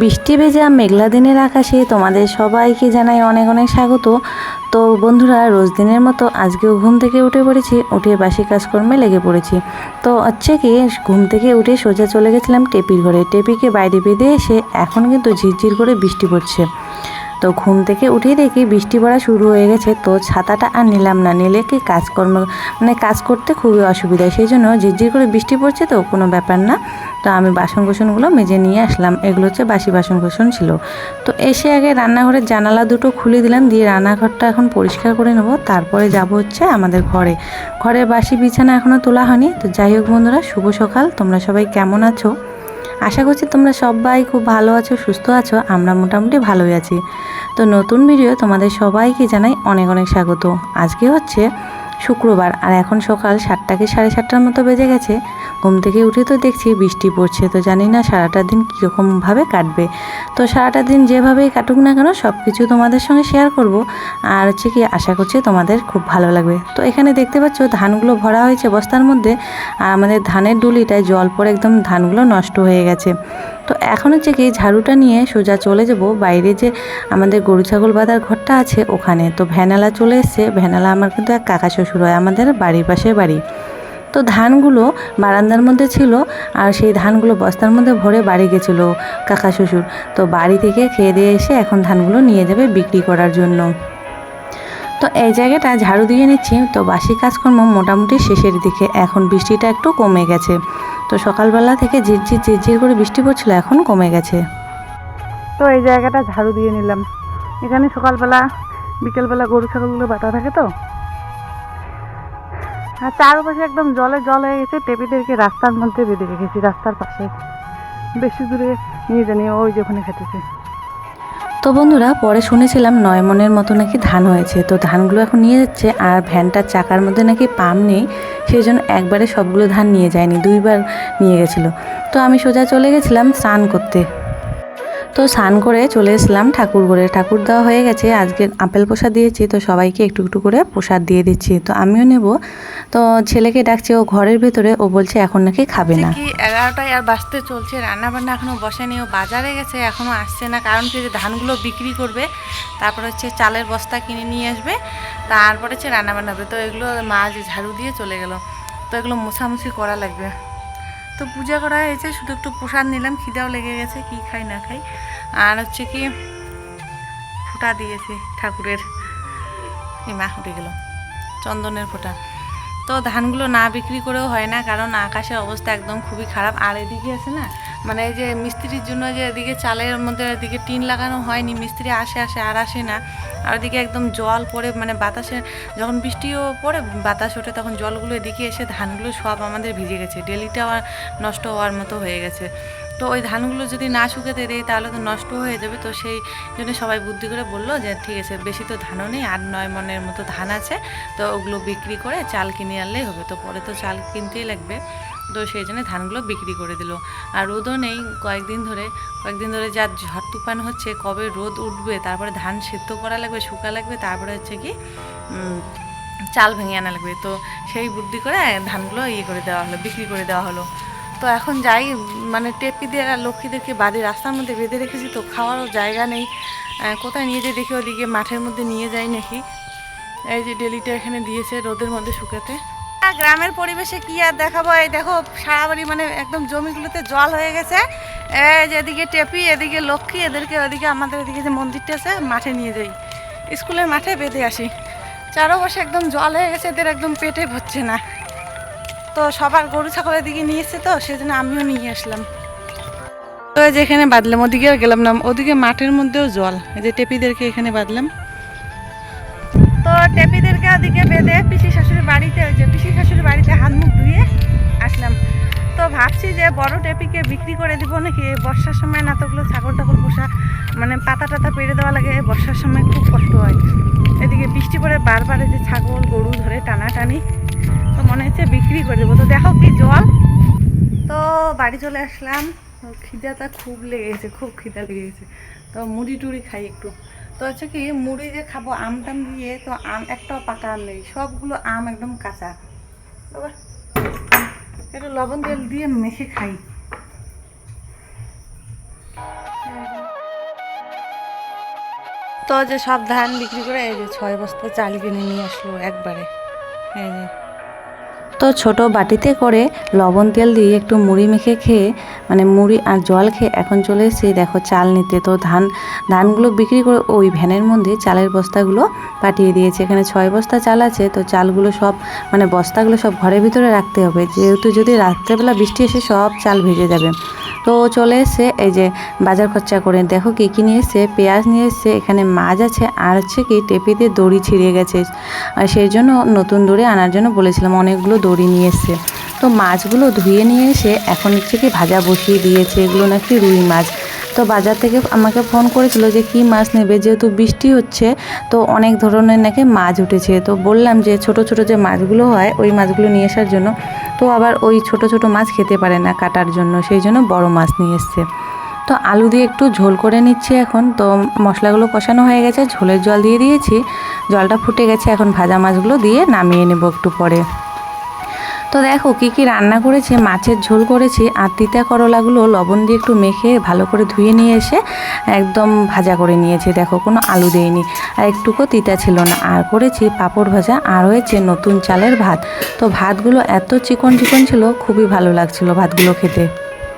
বৃষ্টি ভেজা মেঘলা দিনের আকাশে তোমাদের সবাইকে জানাই অনেক অনেক স্বাগত। তো বন্ধুরা, রোজ দিনের মতো আজকেও ঘুম থেকে উঠে পড়েছি, উঠে বাসি কাজকর্মে লেগে পড়েছি। তো হচ্ছে কি, ঘুম থেকে উঠে সোজা চলে গেছিলাম টেপির ঘরে। টেপিকে বাইরে বেঁধে এসে এখন কিন্তু ঝিরঝির করে বৃষ্টি পড়ছে। তো ঘুম থেকে উঠেই দেখি বৃষ্টি পড়া শুরু হয়ে গেছে। তো ছাতাটা আর নিলাম না। নিলে কি কাজকর্ম মানে কাজ করতে খুবই অসুবিধা। সেই জন্য ঝিরঝির করে বৃষ্টি পড়ছে তো, কোনো ব্যাপার না। তো আমি বাসন কোসনগুলো মেজে নিয়ে আসলাম। এগুলো হচ্ছে বাসি বাসন কোসন ছিল। তো এসে আগে রান্নাঘরের জানালা দুটো খুলে দিলাম। দিয়ে রান্নাঘরটা এখন পরিষ্কার করে নেব। তারপরে যাব হচ্ছে আমাদের ঘরে। ঘরে বাসি বিছানা এখনও তোলা হয়নি। তো যাই হোক বন্ধুরা, শুভ সকাল। তোমরা সবাই কেমন আছো? আশা করছি তোমরা সবাই খুব ভালো আছো, সুস্থ আছো, আমরা মোটামুটি ভালোই আছি। তো নতুন ভিডিও তোমাদের সবাইকে জানাই অনেক অনেক স্বাগত। আজকে হচ্ছে শুক্রবার, আর এখন সকাল সাতটা কি সাড়ে সাতটার মতো বেজে গেছে? ঘুম থেকে উঠে তো দেখছি বৃষ্টি পড়ছে, তো জানি না সারাটা দিন কীরকমভাবে কাটবে। তো সারাটা দিন যেভাবেই কাটুক না কেন সব কিছু তোমাদের সঙ্গে শেয়ার করব। আর হচ্ছে কি, আশা করছি তোমাদের খুব ভালো লাগবে। তো এখানে দেখতে পাচ্ছ, ধানগুলো ভরা হয়েছে বস্তার মধ্যে, আর আমাদের ধানের ডুলিটায় জল পড়ে একদম ধানগুলো নষ্ট হয়ে গেছে। তো এখন হচ্ছে কি ঝাড়ুটা নিয়ে সোজা চলে যাব। বাইরে যে আমাদের গরু, ছাগল বাঁধার ঘরটা আছে ওখানে। তো ভ্যানালা চলে এসছে। ভ্যানালা আমার কিন্তু এক কাকা শ্বশুর হয়, আমাদের বাড়ির পাশে বাড়ি। তো ধানগুলো বারান্দার মধ্যে ছিল আর সেই ধানগুলো বস্তার মধ্যে ভরে বাড়ি গেছিল কাকা শ্বশুর। তো বাড়ি থেকে খেয়ে দিয়ে এসে এখন ধানগুলো নিয়ে যাবে বিক্রি করার জন্য। তো এই জায়গাটা ঝাড়ু দিয়ে নিচ্ছি। তো বাসি কাজকর্ম মোটামুটি শেষের দিকে। এখন বৃষ্টিটা একটু কমে গেছে। তো সকালবেলা থেকে ঝিরঝির ঝিরঝির করে বৃষ্টি পড়ছিল, এখন কমে গেছে। তো এই জায়গাটা ঝাড়ু দিয়ে নিলাম। এখানে সকালবেলা, বিকেলবেলা গরু, ছাগলগুলো বাটা থাকে তো। আর চারপাশে একদম জলে, জল হয়ে গেছে টেপিদেরকে রাস্তার মধ্যে বেঁধে রেখেছি, রাস্তার পাশে। বেশি দূরে নিয়ে জানি ওই যে ওখানে খেতেছে তো বন্ধুরা, পরে শুনেছিলাম নয় মনের মতো নাকি ধান হয়েছে। তো ধানগুলো এখন নিয়ে যাচ্ছে, আর ভ্যানটার চাকার মধ্যে নাকি পাম নেই সেই জন্য একবারে সবগুলো ধান নিয়ে যায়নি, দুইবার নিয়ে গেছিল। তো আমি সোজা চলে গেছিলাম স্নান করতে। তো স্নান করে চলে এসলাম ঠাকুর ঘরে। ঠাকুর দেওয়া হয়ে গেছে। আজকে আপেল প্রসাদ দিয়েছি তো সবাইকে একটু একটু করে প্রসাদ দিয়ে দিচ্ছি। তো আমিও নেব। তো ছেলেকে ডাকছে ও ঘরের ভেতরে ও বলছে এখন নাকি খাবে না। এগারোটায় আর বাঁচতে চলছে রান্না বান্না এখনও বসেনি। ও বাজারে গেছে এখনও আসছে না। কারণ কি যে ধানগুলো বিক্রি করবে তারপর হচ্ছে চালের বস্তা কিনে নিয়ে আসবে তারপরে হচ্ছে রান্না বান্না হবে। তো এগুলো মা যে ঝাড়ু দিয়ে চলে গেল। তো এগুলো মোছামুছি করা লাগবে। তো পূজা করা হয়েছে, শুধু একটু প্রসাদ নিলাম, খিদাও লেগে গেছে, কি খাই না খাই। আর হচ্ছে কি, ফোঁটা দিয়েছে ঠাকুরের। এই মা, উঠে গেল, চন্দনের ফোঁটা। তো ধানগুলো না বিক্রি করেও হয় না, কারণ আকাশের অবস্থা একদম খুবই খারাপ। আর এদিকে আছে না মানে যে মিস্ত্রির জন্য যে এদিকে চালের মধ্যে এদিকে টিন লাগানো হয়নি, মিস্ত্রি আসে আসে আর আসে না। আর ওদিকে একদম জল পড়ে মানে বাতাসে যখন বৃষ্টিও পড়ে, বাতাস ওঠে, তখন জলগুলো এদিকে এসে ধানগুলো সব আমাদের ভিজে গেছে। ডেলিটা আর নষ্ট হওয়ার মতো হয়ে গেছে। তো ওই ধানগুলো যদি না শুকাতে দিই তাহলে তো নষ্ট হয়ে যাবে। তো সেই জন্য সবাই বুদ্ধি করে বলল যে, ঠিক আছে, বেশি তো ধানও নেই আট নয় মনের মতো ধান আছে। তো ওগুলো বিক্রি করে চাল কিনে আনলেই হবে। তো পরে তো চাল কিনতেই লাগবে। তো সেই জন্য ধানগুলো বিক্রি করে দিল। আর রোদও নেই। কয়েকদিন ধরে কয়েকদিন ধরে যা ঝড় তুফান হচ্ছে, কবে রোদ উঠবে, তারপরে ধান সেদ্ধ করা লাগবে, শুকা লাগবে, তারপরে হচ্ছে কি চাল ভেঙে আনা লাগবে। তো সেই বুদ্ধি করে ধানগুলো ইয়ে করে দেওয়া হলো, বিক্রি করে দেওয়া হলো। তো এখন যাই মানে টেপিদের আর লক্ষ্মীদেরকে বাড়ির রাস্তার মধ্যে বেঁধে রেখেছি, তো খাওয়ারও জায়গা নেই। কোথায় নিয়ে যাই দেখি, ওদিকে মাঠের মধ্যে নিয়ে যাই নাকি? এই যে ডেলিটা এখানে দিয়েছে রোদের মধ্যে শুকাতে। গ্রামের পরিবেশে কি আর দেখাবো? এই দেখো, সারা বাড়ি মানে একদম জমিগুলোতে জল হয়ে গেছে। এই যে এদিকে টেপি, এদিকে লক্ষ্মী, এদেরকে ওদিকে আমাদের এদিকে যে মন্দিরটা আছে, মাঠে নিয়ে যাই। স্কুলের মাঠে বেঁধে আসি। চারোপাশে একদম জল হয়ে গেছে, এদের একদম পেটে ভরছে না। তো সবার গরু ছাগলের দিকে নিয়ে তো, সেজন্য আমিও নিয়ে আসলাম। তো এই যে এখানে বাঁধলাম ওদিকে আর গেলাম না, ওদিকে মাঠের মধ্যেও জল। এই যে টেপিদেরকে এখানে বাঁধলাম টেপিদেরকে ওদিকে বেঁধে পিসি শাশুড়ির বাড়িতে, ওই যে পিসি শাশুড়ির বাড়িতে হাত মুখ ধুয়ে আসলাম। তো ভাবছি যে বড় টেপিকে বিক্রি করে দিব নাকি? বর্ষার সময় না তোগুলো ছাগল টাগল পোষা মানে পাতা টাতা পেরে দেওয়া লাগে, বর্ষার সময় খুব কষ্ট হয়। এদিকে বৃষ্টি পরে বারবার যে ছাগল, গরু ধরে টানাটানি। তো মনে হচ্ছে বিক্রি করে দেবো। তো দেখো কি জল। তো বাড়ি চলে আসলাম। খিদাটা খুব লেগে গেছে খুব খিদা গেছে তো মুড়ি টুড়ি খাই একটু। তো হচ্ছে কি, মুড়ি যে খাব, আম টাম দিয়ে, তো আম একটাও পাকা আম নেই, সবগুলো আম একদম কাঁচা। বাবা, একটু লবণ তেল দিয়ে মেখে খাই। তো যে সব ধান বিক্রি করে, এই যে ছয় বস্তা চাল কিনে নিয়ে আসলো একবারে। এই যে। তো ছোট বাটিতে করে লবণ তেল দিয়ে একটু মুড়ি মেখে খেয়ে মানে মুড়ি আর জল খেয়ে এখন চলে এসেছি। দেখো চাল নিতে। তো ধান, ধানগুলো বিক্রি করে ওই ভ্যানের মধ্যে চালের বস্তাগুলো পাঠিয়ে দিয়েছে। এখানে ছয় বস্তা চাল আছে। তো চালগুলো সব মানে বস্তাগুলো সব ঘরের ভিতরে রাখতে হবে। যেহেতু যদি রাত্রেবেলা বৃষ্টি এসে সব চাল ভেজে যাবে। তো চলে এসে এই যে বাজার খরচা করে, দেখো কী কী নিয়ে পেঁয়াজ নিয়ে এসছে এখানে মাছ আছে, আর হচ্ছে কি টেপিতে দড়ি ছিঁড়ে গেছে। আর সেই জন্য নতুন দড়ি আনার জন্য বলেছিলাম অনেকগুলো দড়ি নিয়ে এসছে তো মাছগুলো ধুয়ে নিয়ে এসে এখন হচ্ছে কি ভাজা বসিয়ে দিয়েছে, এগুলো নাকি রুই মাছ। তো বাজার থেকে আমাকে ফোন করেছিল যে কি মাছ নেবে? যেহেতু বৃষ্টি হচ্ছে, তো অনেক ধরনের নাকি মাছ উঠেছে। তো বললাম যে ছোট ছোট যে মাছগুলো হয়, ওই মাছগুলো নিয়ে আসার জন্য। তো আবার ওই ছোট ছোট মাছ খেতে পারে না কাটার জন্য, সেই জন্য বড় মাছ নিয়ে এসছে। তো আলু দিয়ে একটু ঝোল করে নিচ্ছি এখন। তো মশলাগুলো কষানো হয়ে গেছে, ঝোলের জল দিয়ে দিয়েছি। জলটা ফুটে গেছে, এখন ভাজা মাছগুলো দিয়ে নামিয়ে নেব একটু পরে। তো দেখো কি কি রান্না করেছি, মাছের ঝোল করেছি, আর তিতা করলাগুলো লবণ দিয়ে একটু মেখে ভালো করে ধুয়ে নিয়ে এসে একদম ভাজা করে নিয়েছি। দেখো কোনো আলু দেয়নি আর একটুকু তিতা ছিল না। আর করেছি পাঁপড় ভাজা, আর হয়েছে নতুন চালের ভাত। তো ভাতগুলো এত চিকন চিকন ছিল, খুবই ভালো লাগছিল ভাতগুলো খেতে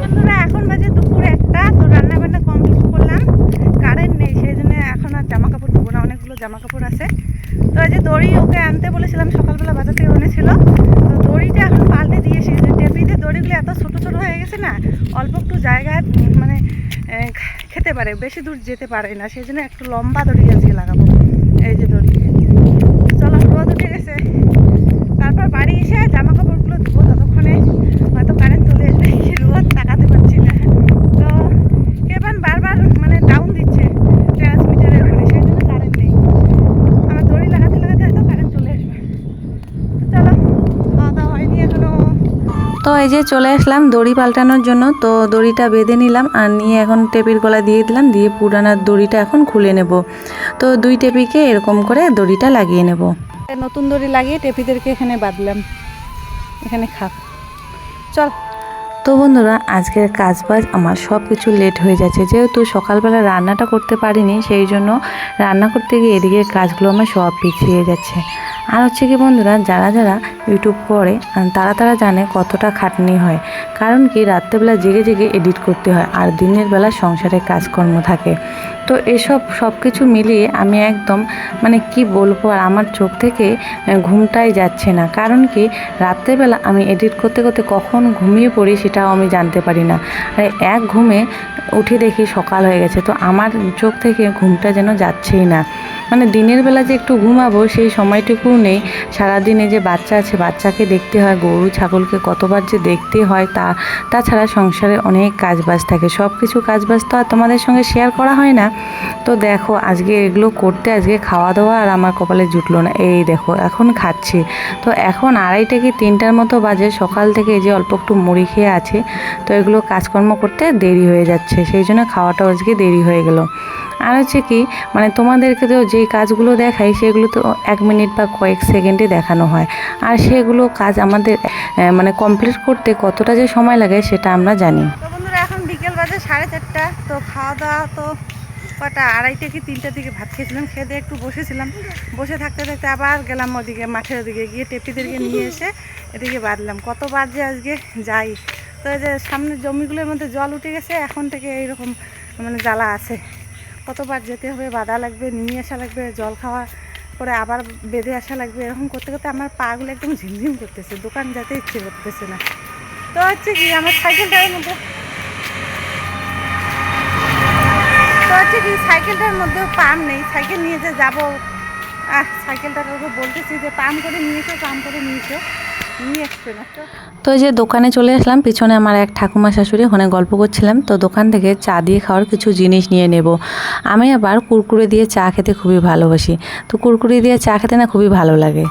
বন্ধুরা এখন বাজে দুপুর একটা তো রান্না বান্না কমপ্লিট করলাম কারেন্ট নেই সেই জন্য এখন আর জামা কাপড় ধুবো না অনেকগুলো জামা কাপড় আছে তো এই যে দড়ি ওকে আনতে বলেছিলাম সকালবেলা বাজার থেকে এনেছিল তো দড়িটা এখন পাল্টে দিয়েছি যে টেপিতে দড়িগুলো এত ছোটো ছোটো হয়ে গেছে না অল্প একটু জায়গায় উম, মানে আহ, খেতে পারে বেশি দূর যেতে পারে না সেই জন্য একটু লম্বা দড়ি আজকে লাগাবো এই যে দড়ি চলো রোদ উঠে গেছে তারপর বাড়ি এসে জামা কাপড়গুলো ধুবো ততক্ষণে হয়তো কারেন্ট চলে আসবে কি রোদ তাকাতে পারছি না তো কেবান বারবার মানে ডাউন দিচ্ছে ট্রান্সমিটারের ওখানে সেই জন্য কারেন্ট নেই আমার দড়ি লাগাতে লাগাতে হয়তো কারেন্ট চলে আসবে তো চলো খাওয়া দাওয়া হয়নি এখনও তো এই যে চলে আসলাম দড়ি পাল্টানোর জন্য। তো দড়িটা বেঁধে নিলাম আর নিয়ে এখন টেপির গলা দিয়ে দিলাম দিয়ে পুরানার দড়িটা এখন খুলে নেব। তো দুই টেপিকে এরকম করে দড়িটা লাগিয়ে নেব। নতুন দড়ি লাগিয়ে টেপিদেরকে এখানে বাঁধলাম। এখানে খাপ চল। তো বন্ধুরা আজকের কাজ বাজ আমার সব কিছু লেট হয়ে যাচ্ছে। যেহেতু সকালবেলা রান্নাটা করতে পারিনি সেই জন্য রান্না করতে গিয়ে এদিকের কাজগুলো আমার সব পিছিয়ে যাচ্ছে। আর হচ্ছে কি বন্ধুরা যারা যারা ইউটিউব করে তারা তারা জানে কতটা খাটনি হয়। কারণ কি? রাত্রেবেলা জেগে জেগে এডিট করতে হয় আর দিনের বেলা সংসারে কাজকর্ম থাকে। তো এসব সব কিছু মিলিয়ে আমি একদম মানে কি বলব আর আমার চোখ থেকে ঘুমটাই যাচ্ছে না। কারণ কি? রাত্রেবেলা আমি এডিট করতে করতে কখন ঘুমিয়ে পড়ি সেটাও আমি জানতে পারি না। আর এক ঘুমে উঠে দেখি সকাল হয়ে গেছে, তো আমার চোখ থেকে ঘুমটা যেন যাচ্ছেই না। মানে দিনের বেলা যে একটু ঘুমাবো সেই সময়টুকু নেই। সারাদিনে যে বাচ্চা আছে বাচ্চাকে দেখতে হয়, গরু, ছাগলকে কতবার যে দেখতে হয় তা, তাছাড়া সংসারে অনেক কাজবাজ থাকে। সব কিছু কাজবাজ তো আর তোমাদের সঙ্গে শেয়ার করা হয় না। তো দেখো, আজকে এগুলো করতে, আজকে খাওয়া দাওয়া আর আমার কপালে জুটলো না। এই দেখো, এখন খাচ্ছি। তো এখন আড়াইটা কি তিনটার মতো বাজে? সকাল থেকে এই যে অল্প একটু মুড়ি খেয়ে আছে। তো এগুলো কাজকর্ম করতে দেরি হয়ে যাচ্ছে। সেই জন্য খাওয়াটাও আজকে দেরি হয়ে গেল। আর হচ্ছে কি মানে তোমাদেরকে তো যেই কাজগুলো দেখাই, সেগুলো তো এক মিনিট বা কয়েক সেকেন্ডে দেখানো হয়। আর সেগুলো কাজ আমাদের মানে কমপ্লিট করতে কতটা যে সময় লাগে, সেটা আমরা জানি। বন্ধুরা, এখন বিকেল বাজে সাড়ে চারটা, তো খাওয়া দাওয়া তো কটা, আড়াইটা কি তিনটার দিকে ভাত খেয়েছিলাম, খেয়ে দিয়ে একটু বসেছিলাম। বসে থাকতে থাকতে আবার গেলাম ওদিকে, মাঠের ওদিকে গিয়ে টেপিদেরকে নিয়ে এসে এদিকে বাঁধলাম। কতবার যে আজকে? যাই। তো এই যে সামনের জমিগুলোর মধ্যে জল উঠে গেছে, এখন থেকে এইরকম মানে জ্বালা আছে। কতবার যেতে হবে, বাধা লাগবে, নিয়ে আসা লাগবে, জল খাওয়া, পরে আবার বেঁধে আসা লাগবে, এরকম করতে করতে আমার পাগুলো একদম ঝিমঝিম করতেছে, দোকান যেতে ইচ্ছে করতেছে না। তো হচ্ছে কি, আমার সাইকেলটার মধ্যে তো হচ্ছে কি, সাইকেলটার মধ্যেও পাম্প নেই, সাইকেল নিয়ে যে যাব ওকে বলতেছি যে পাম্প করে নিয়ে এসো পাম্প করে নিয়ে এসো। নিয়ে আসছে না তো যে দোকানে চলে আসলাম, পিছনে আমার এক ঠাকুমা শাশুড়ি, ওখানে গল্প করছিলাম। তো দোকান থেকে চা দিয়ে খাওয়ার কিছু জিনিস নিয়ে নেব। আমি আবার কুরকুরে দিয়ে চা খেতে খুবই ভালোবাসি। তো কুরকুরে দিয়ে চা খেতে না খুবই ভালো লাগে।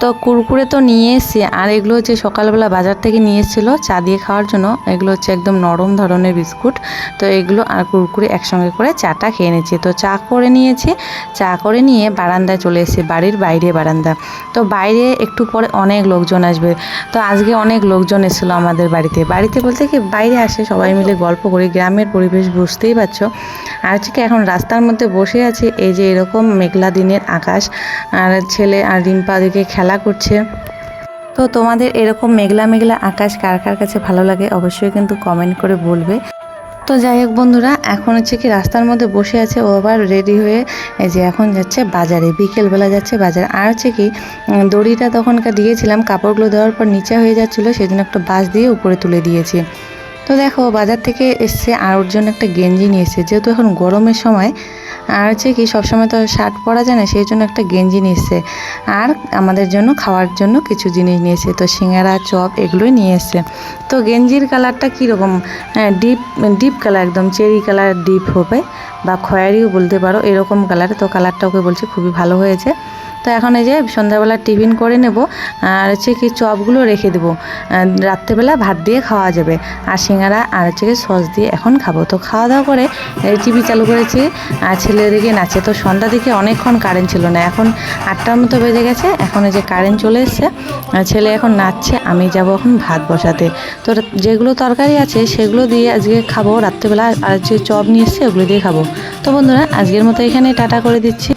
তো কুরকুরে তো নিয়ে এসছি। আর এগুলো হচ্ছে সকালবেলা বাজার থেকে নিয়ে এসেছিল চা দিয়ে খাওয়ার জন্য। এগুলো হচ্ছে একদম নরম ধরনের বিস্কুট। তো এগুলো আর কুরকুরে একসঙ্গে করে চাটা খেয়ে নিয়েছি। তো চা করে নিয়েছি। চা করে নিয়ে বারান্দায় চলে এসেছি, বাড়ির বাইরে বারান্দা। তো বাইরে একটু পরে অনেক লোকজন আসবে। তো আজকে অনেক লোকজন এসেছিল আমাদের বাড়িতে। বাড়িতে বলতে কি, বাইরে আসে সবাই মিলে গল্প করি। গ্রামের পরিবেশ বুঝতেই পারছ। আর হচ্ছে কি, এখন রাস্তার মধ্যে বসে আছি। এই যে এরকম মেঘলা দিনের আকাশ। আর ছেলে আর রিম্পা দিকে খেলা করছে। তো তোমাদের এরকম মেঘলা মেঘলা আকাশ কার কার কাছে ভালো লাগে অবশ্যই কিন্তু কমেন্ট করে বলবে। তো যাই হোক বন্ধুরা, এখন হচ্ছে কি রাস্তার মধ্যে বসে আছে ও আবার রেডি হয়ে যে এখন যাচ্ছে বাজারে, বিকেলবেলা যাচ্ছে বাজারে। আর হচ্ছে কি দড়িটা তখনকার দিয়েছিলাম, কাপড়গুলো দেওয়ার পর নিচে হয়ে যাচ্ছিল সেই জন্য একটা বাস দিয়ে উপরে তুলে দিয়েছি। তো দেখো, বাজার থেকে এসছে আর ওর জন্য একটা গেঞ্জি নিয়ে এসছে। যেহেতু এখন গরমের সময়, আর হচ্ছে কি, সবসময় তো শার্ট পরা যায় না, সেই জন্য একটা গেঞ্জি নিয়ে এসছে। আর আমাদের জন্য, খাওয়ার জন্য কিছু জিনিস নিয়ে এসছে। তো সিঙ্গারা, চপ, এগুলোই নিয়ে এসছে। তো গেঞ্জির কালারটা কীরকম? হ্যাঁ ডিপ ডিপ কালার একদম, চেরি কালার ডিপ হবে, বা খয়েরিও বলতে পারো, এরকম কালার। তো কালারটা ওকে বলছে, খুবই ভালো হয়েছে। তো এখন এই যে সন্ধ্যাবেলা টিফিন করে নেব, আর হচ্ছে কি চপগুলো রেখে দেবো। রাত্রেবেলা ভাত দিয়ে খাওয়া যাবে, আর সিঙ্গারা আর হচ্ছে কি সস দিয়ে এখন খাব। তো খাওয়া দাওয়া করে টিভি চালু করেছি, আর ছেলেদিকে নাচে। তো সন্ধ্যা দিকে অনেকক্ষণ কারেন্ট ছিল না, এখন আটটার মতো বেজে গেছে, এখন এই যে কারেন্ট চলে এসছে ছেলে এখন নাচছে, আমি যাব এখন ভাত বসাতে। তো যেগুলো তরকারি আছে সেগুলো দিয়ে আজকে খাব রাত্রেবেলা, আর যে চপ নিয়ে এসছে, ওগুলো দিয়ে খাব। তো বন্ধুরা, আজকের মতো এখানে টাটা করে দিচ্ছি।